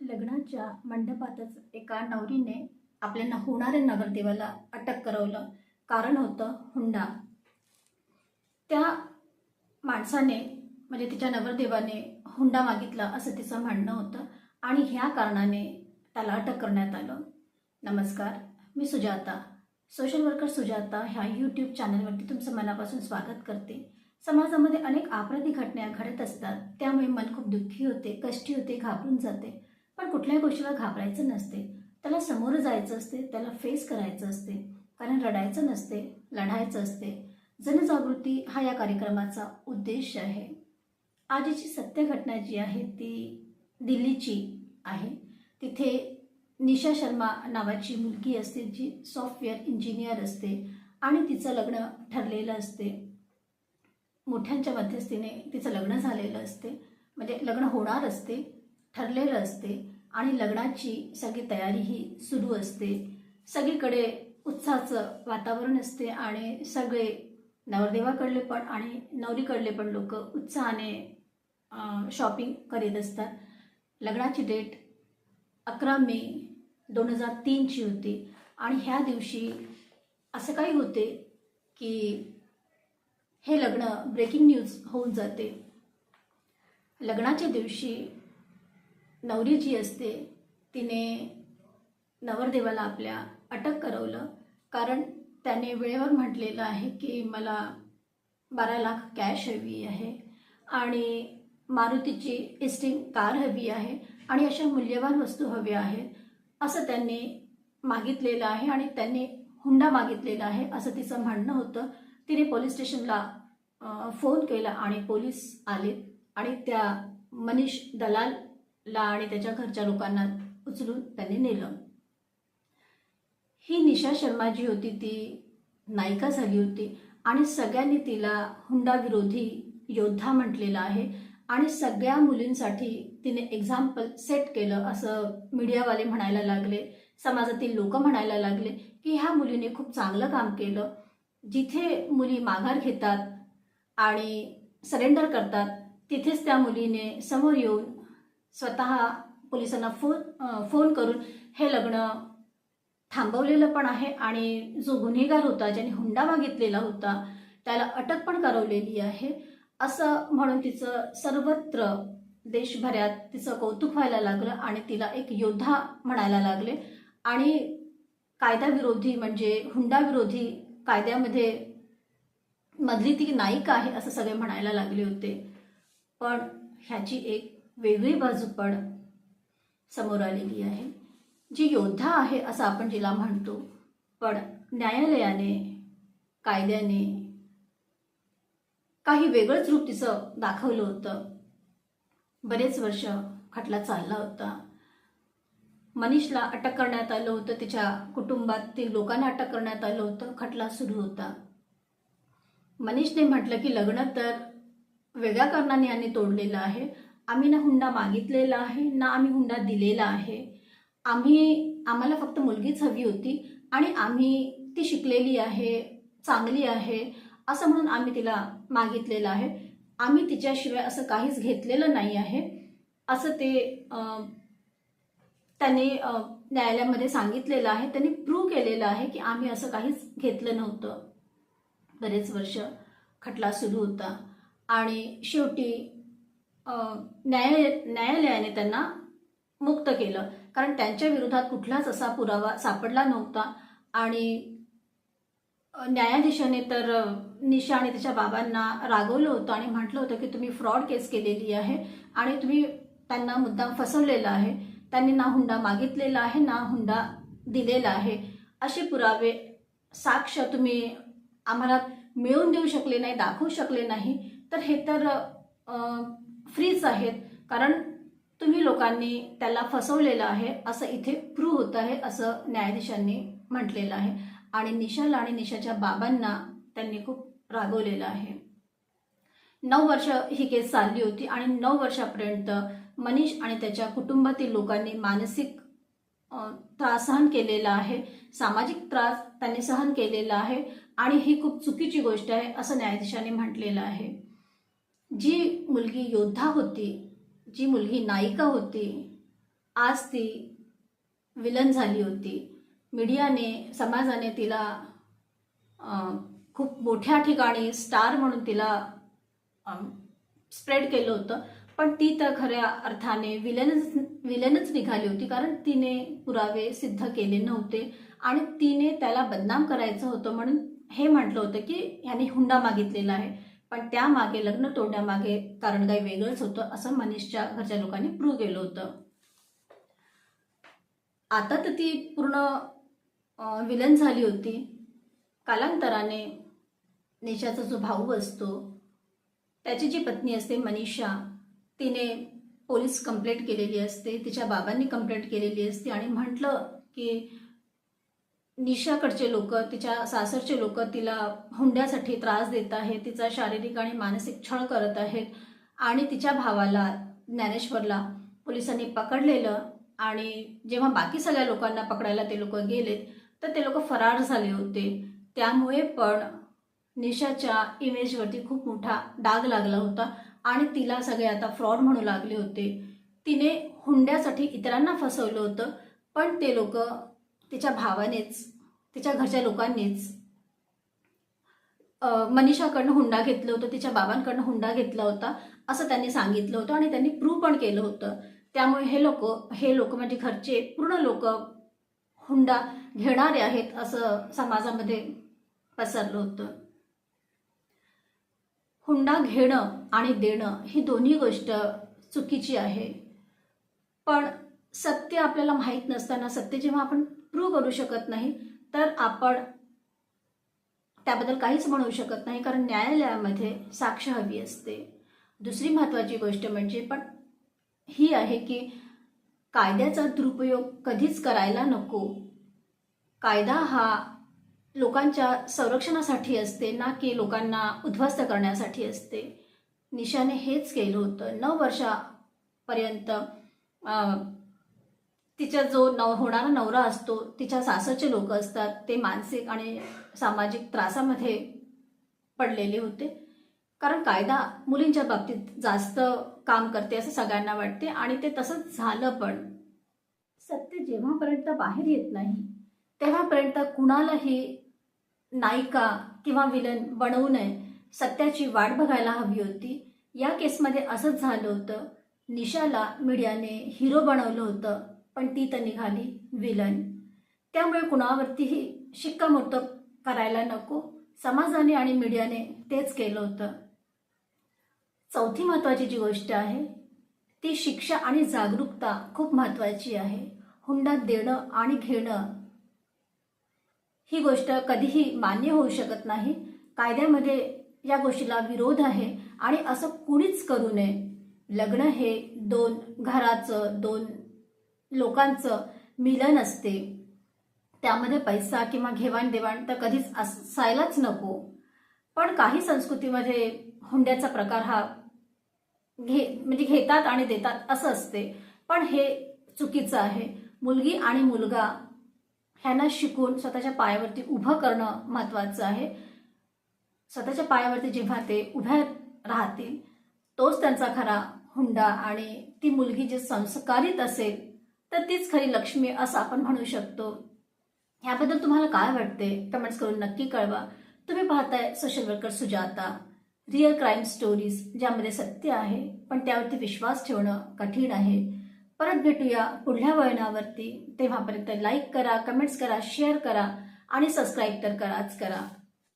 लग्नाच्या मंडपातच एका नवरीने आपल्या होणाऱ्या नगरदेवाला अटक करवलं. कारण होतं हुंडा. त्या माणसाने म्हणजे तिच्या नवरदेवाने हुंडा मागितला असं तिचं म्हणणं होतं आणि ह्या कारणाने त्याला अटक करण्यात आलं. नमस्कार मी सुजाता. सोशल वर्कर सुजाता ह्या यूट्यूब चॅनलवरती तुमचं मनापासून स्वागत करते. समाजामध्ये अनेक आपराधी घटना घडत असतात. त्यामुळे मन खूप दुःखी होते कष्टी होते घाबरून जाते. पण कुठल्याही गोष्टीला घाबरायचं नसते. त्याला समोर जायचं असते त्याला फेस करायचं असते. कारण रडायचं नसते लढायचं असते. जनजागृती हा या कार्यक्रमाचा उद्देश आहे. आजची सत्य घटना जी आहे ती दिल्लीची आहे. तिथे निशा शर्मा नावाची मुलगी असते जी सॉफ्टवेअर इंजिनियर असते आणि तिचं लग्न ठरलेलं असते. मोठ्यांच्या मध्यस्थीने तिचं लग्न झालेलं असते. म्हणजे लग्न होणार असते ठरलेलं असते. आणि लग्नाची सगळी तयारी ही सुरू असते. सगळीकडे उत्साहाचं वातावरण असते आणि सगळे नवरदेवाकडले पण आणि नवरीकडले पण लोक उत्साहाने शॉपिंग करीत असतात. लग्नाची डेट अकरा मे दोन हजार तीनची होती आणि ह्या दिवशी असं काही होते की हे लग्न ब्रेकिंग न्यूज होऊन जाते. लग्नाच्या दिवशी नवरी जी असते तिने नवरदेवाला आपल्या अटक करवलं. कारण त्याने वेळेवर म्हटलेलं आहे की मला बारा लाख कॅश हवी आहे आणि मारुतीची एस्टीम कार हवी आहे आणि अशा मूल्यवान वस्तू हव्या आहेत. असं त्यांनी मागितलेलं आहे आणि त्यांनी हुंडा मागितलेला आहे असं तिचं म्हणणं होतं. तिने पोलीस स्टेशनला फोन केला आणि पोलीस आले आणि त्या मनीष दलाल ला आणि त्याच्या घरच्या लोकांना उचलून त्यांनी नेलं. ही निशा शर्मा जी होती ती नायिका झाली होती आणि सगळ्यांनी तिला हुंडा विरोधी योद्धा म्हटलेला आहे आणि सगळ्या मुलींसाठी तिने एक्झाम्पल सेट केलं असं मीडियावाले म्हणायला लागले समाजातील लोक म्हणायला लागले की ह्या मुलीने खूप चांगलं काम केलं. जिथे मुली माघार घेतात आणि सरेंडर करतात तिथेच त्या मुलीने समोर येऊन स्वतः पोलिसांना फोन फोन करून हे लग्न थांबवलेलं पण आहे आणि जो गुन्हेगार होता ज्याने हुंडा मागितलेला होता त्याला अटक पण करवलेली आहे. असं म्हणून तिचं सर्वत्र देशभरात तिचं कौतुक व्हायला लागलं आणि तिला एक योद्धा म्हणायला लागले. आणि कायद्याविरोधी म्हणजे हुंडाविरोधी कायद्यामध्ये मधली ती नायिका आहे असं सगळे म्हणायला लागले होते. पण ह्याची एक वेगळी बाजू पण समोर आलेली आहे. जी योद्धा आहे असं आपण जिला म्हणतो पण न्यायालयाने कायद्याने काही वेगळंच रूप तिचं दाखवलं होतं. बरेच वर्ष खटला चालला होता. मनीषला अटक करण्यात आलं होतं तिच्या कुटुंबातील लोकांना अटक करण्यात आलं होतं खटला सुरू होता. मनीषने म्हटलं की लग्न तर वेगळ्या कारणाने यांनी तोडलेलं आहे आम्ही ना हुंडा मागितलेला आहे ना आम्ही हुंडा दिलेला आहे. आम्ही आम्हाला फक्त मुलगीच हवी होती आणि आम्ही ती शिकलेली आहे चांगली आहे असं म्हणून आम्ही तिला मागितलेलं आहे. आम्ही तिच्याशिवाय असं काहीच घेतलेलं नाही आहे असं ते त्यांनी न्यायालयामध्ये सांगितलेलं आहे. त्यांनी प्रूव्ह केलेलं आहे की आम्ही असं काहीच घेतलं नव्हतं. बरेच वर्ष खटला सुरू होता आणि शेवटी न्यायालय न्यायालयाने त्यांना मुक्त केलं. कारण त्यांच्या विरोधात कुठलाच असा पुरावा सापडला नव्हता. आणि न्यायाधीशाने तर निशा आणि तिच्या बाबांना रागवलं होतं आणि म्हटलं होतं की तुम्ही फ्रॉड केस केलेली आहे आणि तुम्ही त्यांना मुद्दाम फसवलेलं आहे. त्यांनी ना हुंडा मागितलेला आहे ना हुंडा दिलेला आहे. असे पुरावे साक्ष तुम्ही आम्हाला मिळवून देऊ शकले नाही दाखवू शकले नाही. तर हे तर फ्रीच आहेत. कारण तुम्ही लोकांनी त्याला फसवलेलं आहे असं इथे प्रूव्ह होत आहे असं न्यायाधीशांनी म्हटलेलं आहे. आणि निशाला आणि निशाच्या बाबांना त्यांनी खूप रागवलेलं आहे. नऊ वर्ष ही केस चालली होती आणि नऊ वर्षापर्यंत मनीष आणि त्याच्या कुटुंबातील लोकांनी मानसिक त्रास सहन केलेला आहे. सामाजिक त्रास त्यांनी सहन केलेला आहे. आणि ही खूप चुकीची गोष्ट आहे असं न्यायाधीशांनी म्हटलेलं आहे. जी मुलगी योद्धा होती जी मुलगी नायिका होती आज ती विलन झाली होती. मीडियाने समाजाने तिला खूप मोठ्या ठिकाणी स्टार म्हणून तिला स्प्रेड केलं होतं. पण ती तर खऱ्या अर्थाने विलनच विलनच निघाली होती कारण तिने पुरावे सिद्ध केले नव्हते आणि तिने त्याला बदनाम करायचं होतं म्हणून हे म्हटलं होतं की ह्याने हुंडा मागितलेला आहे. पण त्यामागे लग्न तोडण्यामागे कारण काही वेगळंच होतं असं मनीषच्या घरच्या लोकांनी प्रूव्ह केलं होतं. आता तर ती पूर्ण विलन झाली होती. कालांतराने निशाचा जो भाऊ असतो त्याची जी पत्नी असते मनीषा तिने पोलीस कंप्लेंट केलेली असते तिच्या बाबांनी कंप्लेंट केलेली असते आणि म्हटलं की निशाकडचे लोक तिच्या सासरचे लोक तिला हुंड्यासाठी त्रास देत आहेत तिचा शारीरिक आणि मानसिक छळ करत आहेत आणि तिच्या भावाला ज्ञानेश्वरला पोलिसांनी पकडलेलं आणि जेव्हा बाकी सगळ्या लोकांना पकडायला ते लोक गेलेत तर ते लोक फरार झाले होते. त्यामुळे पण निशाच्या इमेजवरती खूप मोठा डाग लागला होता आणि तिला सगळे आता फ्रॉड म्हणू लागले होते. तिने हुंड्यासाठी इतरांना फसवलं होतं पण ते लोक तिच्या भावानेच तिच्या घरच्या लोकांनीच. मनीषाकडनं हुंडा घेतलं होतं तिच्या बाबांकडनं हुंडा घेतला होता असं त्यांनी सांगितलं होतं आणि त्यांनी प्रूव्ह पण केलं होतं. त्यामुळे हे लोक हे लोक म्हणजे घरचे पूर्ण लोक हुंडा घेणारे आहेत असं समाजामध्ये पसरलं होतं. हुंडा घेणं आणि देणं ही दोन्ही गोष्ट चुकीची आहे. पण सत्य आपल्याला माहीत नसताना सत्य जेव्हा आपण प्रूव्ह करू शकत नाही तर आपण त्याबद्दल काहीच म्हणू शकत नाही कारण न्यायालयामध्ये साक्ष हवी असते. दुसरी महत्त्वाची गोष्ट म्हणजे पण ही आहे की कायद्याचा दुरुपयोग कधीच करायला नको. कायदा हा लोकांच्या संरक्षणासाठी असते ना की लोकांना उद्ध्वस्त करण्यासाठी असते. निशाने हेच केलं होतं. नऊ वर्षापर्यंत तिचा जो नव होणारा नवरा असतो तिच्या सासरचे लोक असतात ते मानसिक आणि सामाजिक त्रासामध्ये पडलेले होते. कारण कायदा मुलींच्या बाबतीत जास्त काम करते असं सगळ्यांना वाटते आणि ते तसंच झालं पण. सत्य जेव्हापर्यंत बाहेर येत नाही तेव्हापर्यंत कुणालाही नायिका किंवा विलन बनवू नये सत्याची वाट बघायला हवी होती. या केसमध्ये असंच झालं होतं. निशाला मीडियाने हिरो बनवलं होतं. पण ती तर निघाली विलन. त्यामुळे कुणावरतीही शिक्कामोर्तब करायला नको. समाजाने आणि मीडियाने तेच केलं होतं. चौथी महत्त्वाची जी गोष्ट आहे ती शिक्षा आणि जागरूकता खूप महत्त्वाची आहे. हुंडा देणं आणि घेणं. ही गोष्ट कधीही मान्य होऊ शकत नाही. कायद्यामध्ये या गोष्टीला विरोध आहे आणि असं कुणीच करू नये. लग्न हे दोन घराचं दोन लोकांचं मिलन असते. त्यामध्ये पैसा किंवा घेवाणदेवाण तर कधीच असायलाच नको. पण काही संस्कृतीमध्ये हुंड्याचा प्रकार हा घे म्हणजे घेतात आणि देतात असं असते. पण हे चुकीचं आहे. मुलगी आणि मुलगा ह्यांना शिकून स्वतःच्या पायावरती उभं करणं महत्त्वाचं आहे. स्वतःच्या पायावरती जेव्हा ते उभ्या राहतील तोच त्यांचा खरा हुंडा आणि ती मुलगी जे संस्कारित असेल तर तीच खरी लक्ष्मी असं आपण म्हणू शकतो. ह्याबद्दल तुम्हाला काय वाटते? कमेंट्स करून नक्की कळवा. तुम्ही पाहताय social worker Sujata. Real crime stories ज्यामध्ये सत्य आहे पण त्यावरती विश्वास ठेवणं कठीण आहे. परत भेटूया पुढल्या वळणावरती. तेव्हापर्यंत लाईक करा कमेंट्स करा शेअर करा आणि सबस्क्राईब तर कराच करा.